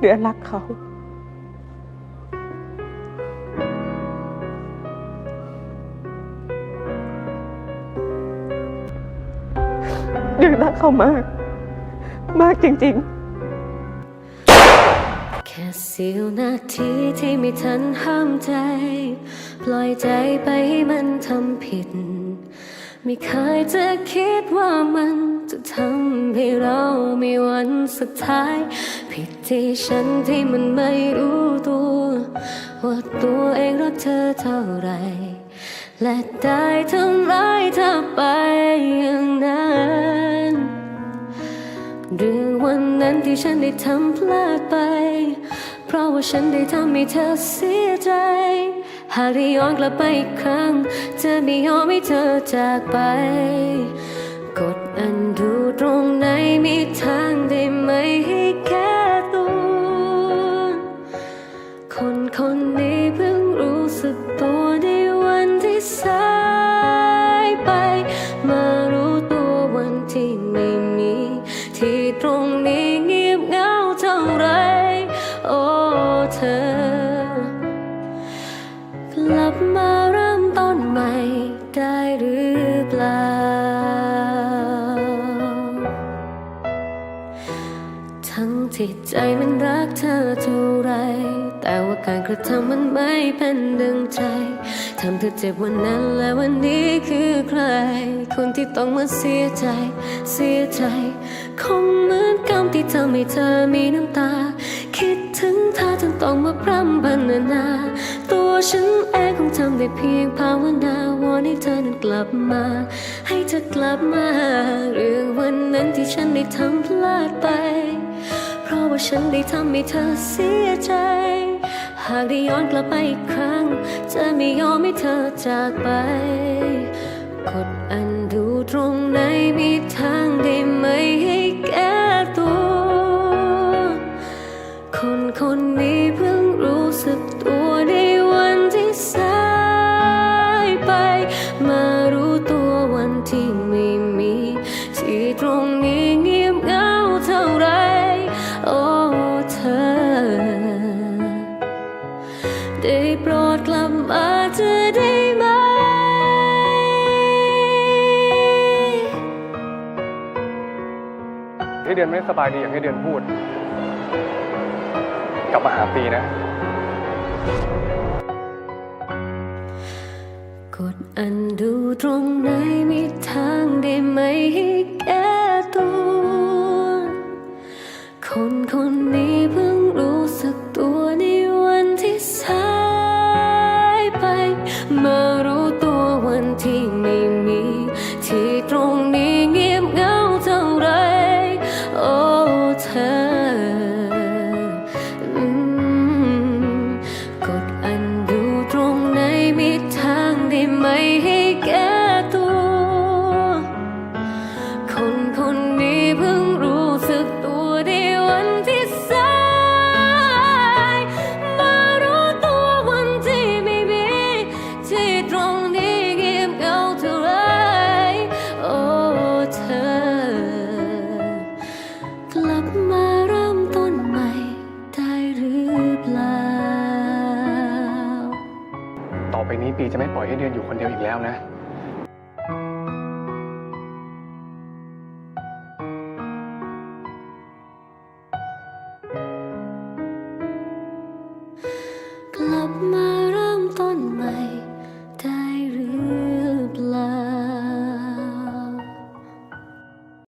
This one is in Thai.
เดือนรักเขา เดือนรักเขามาก มากจริง ๆ แค่เสี้ยวนาทีที่ไม่ทันห้ามใจ ปล่อยใจไปให้มันทำผิด ไม่เคยจะคิดว่ามันจะทำให้เรามีวันสุดท้าย ผิดที่ฉันที่มันไม่รู้ตัว ว่าตัวเองรักเธอเท่าไหรและได้ทำร้ายเธอไปอย่างนั้นเรื่องวันนั้นที่ฉันได้ทำพลาดไป เพราะว่าฉันได้ทำให้เธอเสียใจ หากได้ย้อนกลับไปอีกครั้ง จะไม่ยอมให้เธอจากไป กดอันดูตรงไหนมีทางได้ไหมให้แก้ตัวคนคนนี้เพิ่งรู้สึกตัวในวันที่สายไป มารู้ตัววันที่ไม่มี ที่ตรงนี้ ทั้งที่ใจมันรักเธอเท่าไร แต่ว่าการกระทำมันไม่เป็นดังใจทำเธอเจ็บวันนั้นและวันนี้คือใคร คนที่ต้องมาเสียใจ เสียใจ คงเหมือนกรรมที่ทำให้เธอมีน้ำตา คิดถึงเธอจนต้องมาพร่ำพรรณนา ตัวฉันเองคงทำได้เพียงภาวนา วอนให้เธอนั้นกลับมา ให้เธอกลับมา เรื่องวันนั้นที่ฉันได้ทำพลาดไป ฉันได้ทำให้เธอเสียใจ หากได้ย้อนกลับไปอีกครั้ง จะไม่ยอมให้เธอจากไป กดอันดูตรงไหนมีทางได้ไหมให้แก้ตัว คนคนนี้เพิ่งรู้สึกตัวในวันที่สายไป มารู้ตัว ที่เดือนไม่สบายดีอย่างให้เดือนพูด กลับมาหาปีนะ กดอันดูตรงไหนมีทางได้ไหมให้แก้ตัว คนคนนี้ ไปนี้ปีจะไม่ปล่อยให้เดือนอยู่คนเดียวอีกแล้วนะ